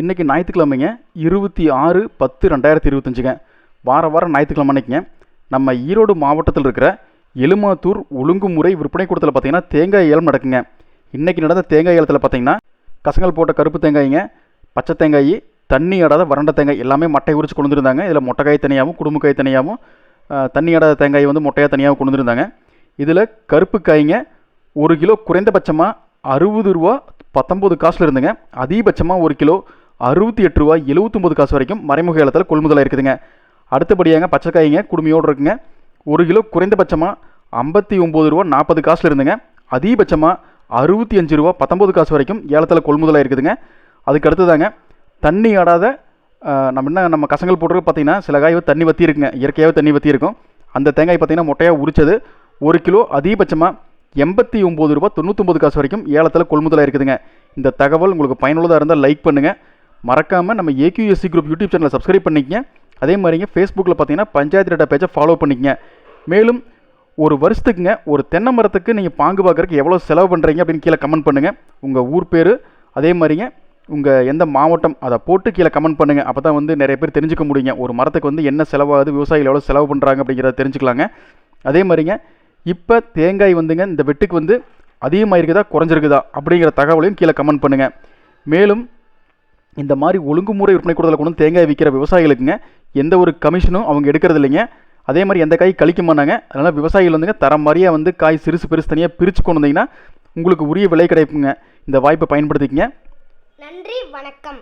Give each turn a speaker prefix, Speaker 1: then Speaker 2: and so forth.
Speaker 1: இன்றைக்கி ஞாயிற்றுக்கிழமைங்க. இருபத்தி ஆறு பத்து ரெண்டாயிரத்தி இருபத்தஞ்சுங்க. வார வாரம் ஞாயிற்றுக்கிழமை அன்னைக்குங்க. நம்ம ஈரோடு மாவட்டத்தில் இருக்கிற எலுமாத்தூர் ஒழுங்குமுறை விற்பனை கூடத்தில் பார்த்தீங்கன்னா தேங்காய் ஏலம் நடக்குங்க. இன்றைக்கி நடந்த தேங்காய் ஏலத்தில் பார்த்தீங்கன்னா கசங்கல் போட்ட கருப்பு தேங்காய்ங்க பச்சை தேங்காய் தண்ணி ஆடாத வறண்ட தேங்காய் எல்லாமே மட்டை உரிச்சு கொண்டு வந்துருந்தாங்க. இதில் மொட்டைக்காய் தனியாகவும் குடும்பக்காய் தனியாகவும் தண்ணி ஆடாத தேங்காய் வந்து மொட்டையாக தனியாகவும் கொண்டு வந்துருந்தாங்க. இதில் கருப்பு காய்ங்க ஒரு கிலோ குறைந்தபட்சமாக அறுபது ரூபா பத்தொம்பது காசில் இருந்துங்க. அதிகபட்சமாக ஒரு கிலோ அறுபத்தி எட்டு ரூபா எழுபத்தொம்பது காசு வரைக்கும் மறைமுக ஏலத்தில் கொள்முதலாக இருக்குதுங்க. அடுத்தபடியாங்க பச்சைக்காய்ங்க குடுமையோடு இருக்குங்க. ஒரு கிலோ குறைந்தபட்சமாக ஐம்பத்தி ஒம்பது ரூபா நாற்பது காசில் இருந்துங்க. அதிகபட்சமாக அறுபத்தி அஞ்சு ரூபா பத்தொம்பது காசு வரைக்கும் ஏலத்தில் கொள்முதலாக இருக்குதுங்க. அதுக்கு அடுத்ததாங்க தண்ணி ஆடாத நம்ம என்ன நம்ம கசங்கள் போட்டுறது பார்த்தீங்கன்னா சில காய் தண்ணி வற்றி இருக்குங்க. இயற்கையாகவே தண்ணி வற்றி இருக்கும். அந்த தேங்காய் பார்த்தீங்கன்னா மொட்டையாக உரிச்சது. ஒரு கிலோ அதிகபட்சமாக எண்பத்தி ஒம்பது ரூபா தொண்ணூற்றொம்பது காசு வரைக்கும் ஏலத்தில் கொள்முதலாக இருக்குதுங்க. இந்த தகவல் உங்களுக்கு பயனுள்ளதாக இருந்தால் லைக் பண்ணுங்கள் மறக்காமல் நம்ம ஏக்யூஎஸ்சி குரூப் யூடியூப் சேனலை சப்ஸ்கிரைப் பண்ணிக்கங்க. அதே மாதிரிங்க ஃபேஸ்புக்கில் பார்த்தீங்கன்னா பஞ்சாயத்து டேட்டா பேஜை ஃபாலோ பண்ணிக்கங்க. மேலும் ஒரு வருஷத்துக்குங்க ஒரு தென்னை மரத்துக்கு நீங்கள் பாங்கு பார்க்குறதுக்கு எவ்வளோ செலவு பண்ணுறீங்க அப்படின்னு கீழே கமெண்ட் பண்ணுங்கள் உங்கள் ஊர் பேர் அதே மாதிரிங்க உங்கள் எந்த மாவட்டம் அதை போட்டு கீழே கமெண்ட் பண்ணுங்கள் அப்போ தான் வந்து நிறைய பேர் தெரிஞ்சுக்க முடியுங்க. ஒரு மரத்துக்கு வந்து என்ன செலவாகுது விவசாயிகள் எவ்வளோ செலவு பண்ணுறாங்க அப்படிங்கிறத தெரிஞ்சுக்கலாங்க. அதே மாதிரிங்க இப்போ தேங்காய் வந்துங்க இந்த வெட்டுக்கு வந்து அதிகமாக இருக்குதா குறைஞ்சிருக்குதா அப்படிங்கிற தகவலையும் கீழே கமெண்ட் பண்ணுங்கள் மேலும் இந்த மாதிரி ஒழுங்குமுறை விற்பனை கூடுதல் கொண்டு தேங்காய் விற்கிற விவசாயிகளுக்குங்க எந்த ஒரு கமிஷனும் அவங்க எடுக்கிறது இல்லைங்க. அதே மாதிரி எந்த காய் கழிக்க மாட்டாங்க. அதனால் விவசாயிகள் வந்துங்க தரம் மாதிரியாக வந்து காய் சிறுசு பெருசு தனியாக பிரித்து கொண்டு வந்தீங்கன்னா உங்களுக்கு உரிய விலை கிடைப்புங்க இந்த வாய்ப்பை பயன்படுத்திக்கங்க.
Speaker 2: நன்றி வணக்கம்.